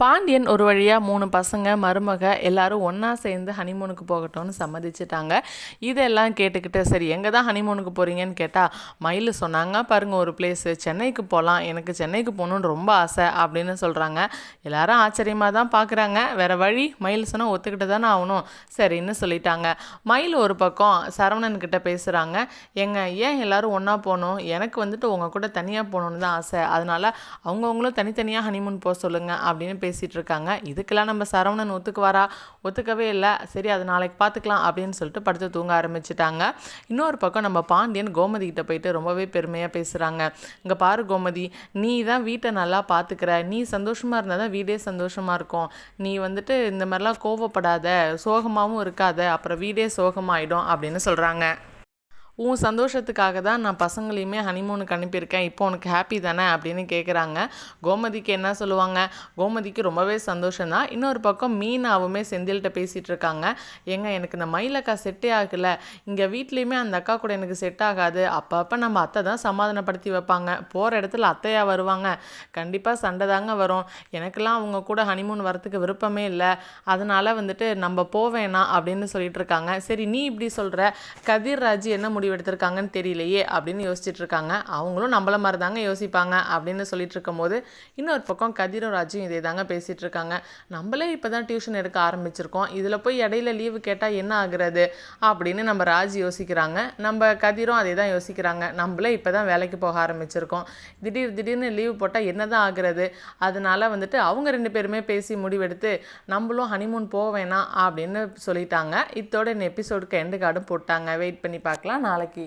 பாண்டியன் ஒரு வழியாக மூணு பசங்க மருமக எல்லாரும் ஒன்றா சேர்ந்து ஹனிமூனுக்கு போகட்டும்னு சம்மதிச்சிட்டாங்க. இதெல்லாம் கேட்டுக்கிட்டு சரி எங்கே தான் ஹனிமூனுக்கு போகிறீங்கன்னு கேட்டால் மயில் சொன்னாங்க பாருங்கள் ஒரு பிளேஸு சென்னைக்கு போகலாம் எனக்கு சென்னைக்கு போகணுன்னு ரொம்ப ஆசை அப்படின்னு சொல்கிறாங்க எல்லாரும் ஆச்சரியமாக தான் பார்க்குறாங்க வேறு வழி மயில் சொன்னால் ஒத்துக்கிட்டு தானே ஆகணும். சரின்னு சொல்லிட்டாங்க. மயில் ஒரு பக்கம் சரவணன்கிட்ட பேசுகிறாங்க எங்க ஏன் எல்லோரும் ஒன்றா போகணும்? எனக்கு வந்துட்டு உங்கள் கூட தனியாக போகணுன்னு தான் ஆசை. அதனால் அவங்கவுங்களும் தனித்தனியாக ஹனிமூன் போக சொல்லுங்கள் அப்படின்னு பேசிகிட்டு இருக்காங்க இதுக்கெல்லாம் நம்ம சரவணன் ஒத்துக்குவாரா? ஒத்துக்கவே இல்லை. சரி அது நாளைக்கு பார்த்துக்கலாம் அப்படின்னு சொல்லிட்டு படுத்து தூங்க ஆரம்பிச்சிட்டாங்க. இன்னொரு பக்கம் நம்ம பாண்டியன் கோமதி கிட்ட போயிட்டு ரொம்பவே பெருமையாக பேசுகிறாங்க இங்கே பாரு கோமதி நீ தான் வீட்டை நல்லா பார்த்துக்கிற நீ சந்தோஷமாக இருந்தால் தான் வீடே சந்தோஷமாக இருக்கும். நீ வந்துட்டு இந்த மாதிரிலாம் கோவப்படாத சோகமாகவும் இருக்காத. அப்புறம் வீடே சோகமாயிடும் அப்படின்னு சொல்கிறாங்க உன் சந்தோஷத்துக்காக தான் நான் பசங்களையுமே ஹனிமூனுக்கு அனுப்பியிருக்கேன். இப்போ உனக்கு ஹாப்பி தானே? அப்படின்னு கேட்குறாங்க கோமதிக்கு என்ன சொல்லுவாங்க? கோமதிக்கு ரொம்பவே சந்தோஷம்தான். இன்னொரு பக்கம் மீனாவுமே செந்தில்கிட்ட பேசிகிட்டு இருக்காங்க. ஏங்க எனக்கு இந்த மயிலக்கா செட்டே ஆகலை. இங்கே வீட்லேயுமே அந்த அக்கா கூட எனக்கு செட் ஆகாது. அப்பப்போ நம்ம அத்தை தான் சமாதானப்படுத்தி வைப்பாங்க. போகிற இடத்துல அத்தையாக வருவாங்க. கண்டிப்பாக சண்டை தாங்க வரும். எனக்கெல்லாம் அவங்க கூட ஹனிமூன் வரத்துக்கு விருப்பமே இல்லை. அதனால் வந்துட்டு நம்ம போவேணா அப்படின்னு சொல்லிட்டு இருக்காங்க. சரி நீ இப்படி சொல்கிற கதிர் ராஜ் என்ன முடிவு எடுத்திருக்காங்கன்னு தெரியலையே அப்படின்னு யோசிச்சுட்டு இருக்காங்க அவங்களும் நம்மள மாதிரி தாங்க யோசிப்பாங்க அப்படின்னு சொல்லிட்டு இருக்கும்போது இன்னொரு பக்கம் கதிரும் ராஜும் இதே தாங்க பேசிகிட்டு இருக்காங்க நம்மளே இப்போ தான் டியூஷன் எடுக்க ஆரம்பிச்சிருக்கோம். இதில் போய் இடையில லீவு கேட்டால் என்ன ஆகுறது அப்படின்னு நம்ம ராஜ் யோசிக்கிறாங்க. நம்ம கதிரும் அதே தான் யோசிக்கிறாங்க. நம்மளே இப்போ தான் வேலைக்கு போக ஆரம்பிச்சிருக்கோம். திடீர் திடீர்னு லீவு போட்டால் என்ன தான் ஆகுறது? அதனால வந்துட்டு அவங்க ரெண்டு பேருமே பேசி முடிவெடுத்து நம்மளும் ஹனிமூன் போக வேணாம் அப்படின்னு சொல்லிட்டாங்க. இத்தோட இந்த எபிசோடுக்கு எண்டு கார்டும் போட்டாங்க. வெயிட் பண்ணி பார்க்கலாம். நான் நாளைக்கு